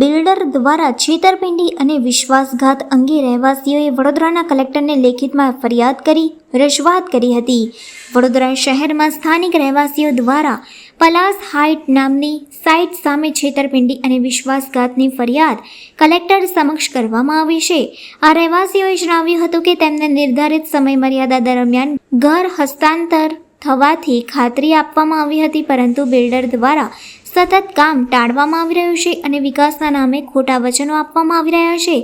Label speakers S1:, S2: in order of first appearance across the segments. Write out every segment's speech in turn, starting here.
S1: Builder દ્વારા છેતરપિંડી અને વિશ્વાસઘાત અંગે રહેવાસીઓએ વડોદરાના કલેક્ટરને લેખિતમાં ફરિયાદ કરી, રજૂઆત કરી હતી. વડોદરા શહેરમાં સ્થાનિક રહેવાસીઓ દ્વારા પલાસ હાઇટ નામની સાઇટ સામે છેતરપિંડી અને વિશ્વાસઘાતની ફરિયાદ કલેક્ટર સમક્ષ કરવામાં આવી છે. આ રહેવાસીઓએ જણાવ્યું હતું કે તેમને નિર્ધારિત સમયમર્યાદા દરમિયાન ઘર હસ્તાંતર થવાથી ખાતરી આપવામાં આવી હતી, પરંતુ બિલ્ડર દ્વારા સતત કામ ટાળવામાં આવી રહ્યું છે અને વિકાસના નામે ખોટા વચનો આપવામાં આવી રહ્યા છે.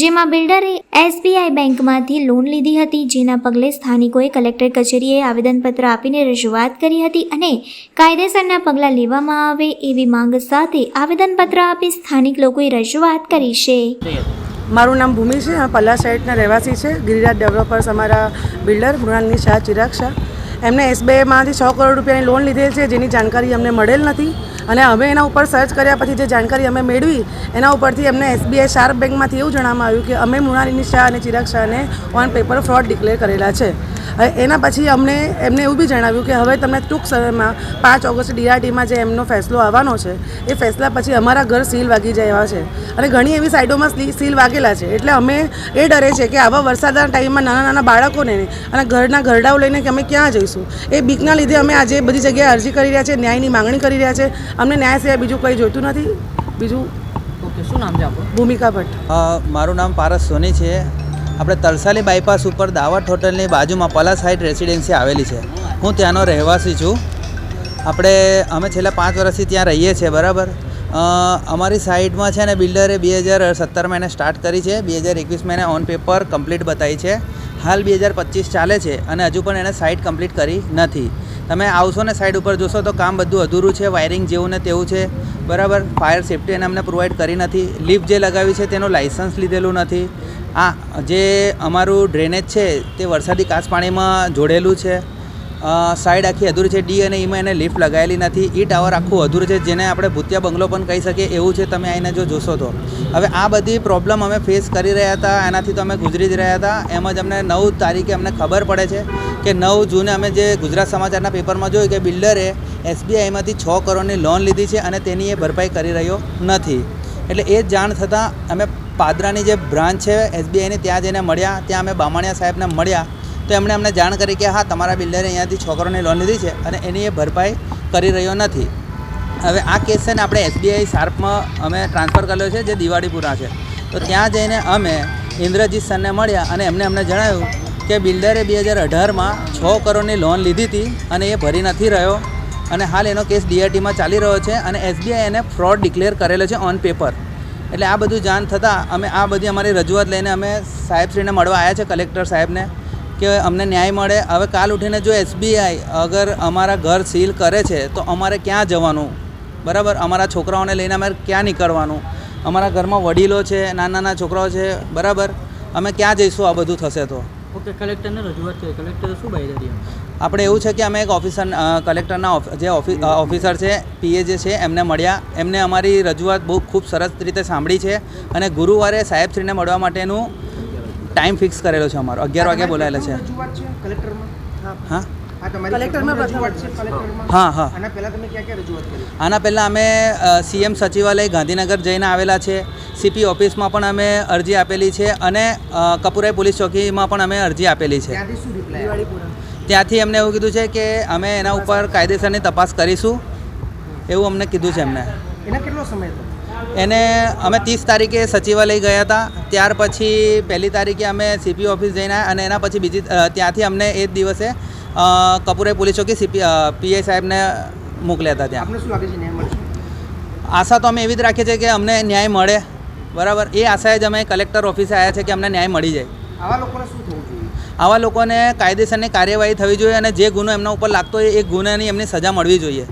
S1: જેમાં બિલ્ડરે એસબીઆઈ બેંકમાંથી લોન લીધી હતી, જેના પગલે સ્થાનિકોએ કલેક્ટર કચેરીએ આવેદનપત્ર આપીને રજૂઆત કરી હતી અને કાયદેસરના પગલાં લેવામાં આવે એવી માંગ સાથે આવેદનપત્ર આપી સ્થાનિક લોકોએ રજૂઆત કરી છે.
S2: મારું નામ ભૂમિ છે પલ્લા સાઇડના રહેવાસી છે. ગિરિરાજ ડેવલપર્સ અમારા બિલ્ડર, મૃણાલની શાહ ચિરાગ શાહ. એમને એસબીઆઈમાંથી છ કરોડ રૂપિયાની લોન લીધેલ છે, જેની જાણકારી અમને મળેલ નથી. અને અમે એના ઉપર સર્ચ કર્યા પછી જે જાણકારી અમે મેળવી, એના ઉપરથી અમને એસબીઆઈ શાર્પ બેંકમાંથી એવું જણાવવામાં આવ્યું કે અમે મૃણાલિની શાહ અને ચિરાગ શાહને ઓન પેપર ફ્રોડ ડિક્લેર કરેલા છે. એના પછી અમને એમને એવું બી જણાવ્યું કે હવે તમને ટૂંક સમયમાં પાંચ ઓગસ્ટ ડીઆરટીમાં જે એમનો ફેસલો આવવાનો છે એ ફેસલા પછી અમારા ઘર સીલ વાગી જાય એવા છે. અને ઘણી એવી સાઈડોમાં સ્લી- સીલ વાગેલા છે. એટલે અમે એ ડરે છે કે આવા વરસાદના ટાઈમમાં નાના નાના બાળકોને અને ઘરના ઘરડાઓ લઈને કે અમે ક્યાં જઈશું? એ બીકના લીધે અમે આજે બધી જગ્યાએ અરજી કરી રહ્યા છે ન્યાયની માંગણી કરી રહ્યા છે. અમને ન્યાય સિવાય બીજું કંઈ જોઈતું નથી. બીજું
S3: શું નામ છે આપણું?
S2: ભૂમિકા ભટ્ટ.
S4: મારું નામ પારસ સોની છે. આપણે તલસાલી બાયપાસ ઉપર દાવત હોટલની બાજુમાં પલાસ હાઇટ રેસિડેન્સી આવેલી છે. હું ત્યાંનો રહેવાસી છું. આપણે, અમે છેલ્લા પાંચ વર્ષથી ત્યાં રહીએ છીએ, બરાબર? અમારી સાઇટમાં છે ને બિલ્ડરે બે હજાર સત્તરમાં એને સ્ટાર્ટ કરી છે. બે હજાર એકવીસમાં એને ઓન પેપર કમ્પ્લીટ બતાવી છે. હાલ બે હજાર પચીસ ચાલે છે અને હજુ પણ એને સાઇટ કમ્પ્લીટ કરી નથી. તમે આવશો ને સાઇડ ઉપર જોશો તો કામ બધું અધૂરું છે, વાયરિંગ જેવું ને તેવું છે. બરાબર? ફાયર સેફ્ટી એને અમને પ્રોવાઈડ કરી નથી. લિફ્ટ જે લગાવી છે તેનું લાઇસન્સ લીધેલું નથી. આ જે અમારું ડ્રેનેજ છે, તે વરસાદી કાચ પાણીમાં જોડેલું છે. સાઈડ આખી અધૂરી છે. ડી અને ઈમાં એને લિફ્ટ લગાવેલી નથી. ઈ ટાવર આખું અધૂરું છે, જેને આપણે ભૂતિયા બંગલો પણ કહી શકીએ. એવું છે, તમે આઈને જો જોશો તો. હવે આ બધી પ્રોબ્લેમ અમે ફેસ કરી રહ્યા હતા. એનાથી તો અમે ગુજરી જ રહ્યા હતા. એમ જ અમને નવ તારીખે અમને ખબર પડે છે કે નવ જૂને અમે જે ગુજરાત સમાચારના પેપરમાં જોયું કે બિલ્ડરે એસબીઆઈમાંથી છ કરોડની લોન લીધી છે અને તેની એ ભરપાઈ કરી રહ્યો નથી. એટલે એ જાણ થતાં અમે પાદરાની જે બ્રાન્ચ છે એસબીઆઈની ત્યાં જઈને મળ્યા. ત્યાં અમે બામણિયા સાહેબને મળ્યા. તો એમણે અમને જાણ કરી કે, હા, તમારા બિલ્ડરે અહીંયાથી છોકરોને લોન લીધી છે અને એની એ ભરપાઈ કરી રહ્યો નથી. હવે આ કેસ છે ને, આપણે એસબીઆઈ શાર્પમાં અમે ટ્રાન્સફર કર્યો છે, જે દિવાળીપુરા છે. તો ત્યાં જઈને અમે ઇન્દ્રજીત સરને મળ્યા અને એમને અમને જણાવ્યું કે, બિલ્ડરે બે હજાર અઢારમાં છ કરોડની લોન લીધી હતી અને એ ભરી નથી રહ્યો. અને હાલ એનો કેસ ડીઆરટીમાં ચાલી રહ્યો છે અને એસબીઆઈ એને ફ્રોડ ડિક્લેર કરેલો છે ઓન પેપર એટલે આ બધું જાણ થતાં અમે આ બધી અમારી રજૂઆત લઈને અમે સાહેબશ્રીને મળવા આવ્યા છે કલેક્ટર સાહેબને કે અમને ન્યાય મળે. હવે કાલ ઉઠીને જો એસબીઆઈ અગર અમારા ઘર સીલ કરે છે તો અમારે ક્યાં જવાનું? બરાબર? અમારા છોકરાઓને લઈને અમારે ક્યાં નીકળવાનું? અમારા ઘરમાં વડીલો છે, નાના નાના છોકરાઓ છે, બરાબર? અમે ક્યાં જઈશું? આ બધું થશે તો.
S3: ઓકે, કલેક્ટરને રજૂઆત કરી. કલેક્ટર શું બાહેધરી
S4: આપણે એવું છે કે અમે એક ઓફિસર કલેક્ટરના ઓફ- જે ઓફિ- ઓફિસર છે પીએ જે છે એમને મળ્યા. એમને અમારી રજૂઆત બહુ ખૂબ સરસ રીતે સાંભળી છે અને ગુરુવારે સાહેબશ્રીને મળવા માટેનું ટાઈમ ફિક્સ કરેલો છે અમારો. અગિયાર વાગે બોલાયેલો છે. હા? હા હા
S5: આના પહેલાં તમે ક્યાં ક્યાં રજૂઆત કરી?
S4: આના પહેલાં અમે સીએમ સચિવાલય ગાંધીનગર જઈને આવેલા છે. સીપી ઓફિસમાં પણ અમે અરજી આપેલી છે અને કપુરાઈ પોલીસ ચોકીમાં પણ અમે અરજી આપેલી છે.
S5: ત્યાંથી શું રિપ્લાય
S4: ત્યાંથી એમને એવું કીધું છે કે અમે એના ઉપર કાયદેસરની તપાસ કરીશું. એવું અમને કીધું છે એમને.
S5: કેટલો સમય
S4: એને અમે ત્રીસ તારીખે સચિવાલય ગયા હતા. ત્યાર પછી પહેલી તારીખે અમે સીપી ઓફિસ જઈને આવ્યા અને એના પછી બીજી ત્યાંથી અમને એ જ દિવસે કપૂરે પોલીસ ચોકી સીપી પીએ સાહેબને મોકલ્યા હતા ત્યાં.
S5: શું લાગે છે ન્યાય
S4: આશા તો અમે એવી જ રાખીએ છીએ કે અમને ન્યાય મળે. બરાબર? એ આશાએ જ અમે કલેક્ટર ઓફિસે આવ્યા છે કે અમને ન્યાય મળી જાય.
S5: આવા લોકોને શું થવું જોઈએ?
S4: આવા લોકોને કાયદેસરની કાર્યવાહી થવી જોઈએ અને જે ગુનો એમના ઉપર લાગતો હોય એ ગુનાની એમની સજા મળવી જોઈએ.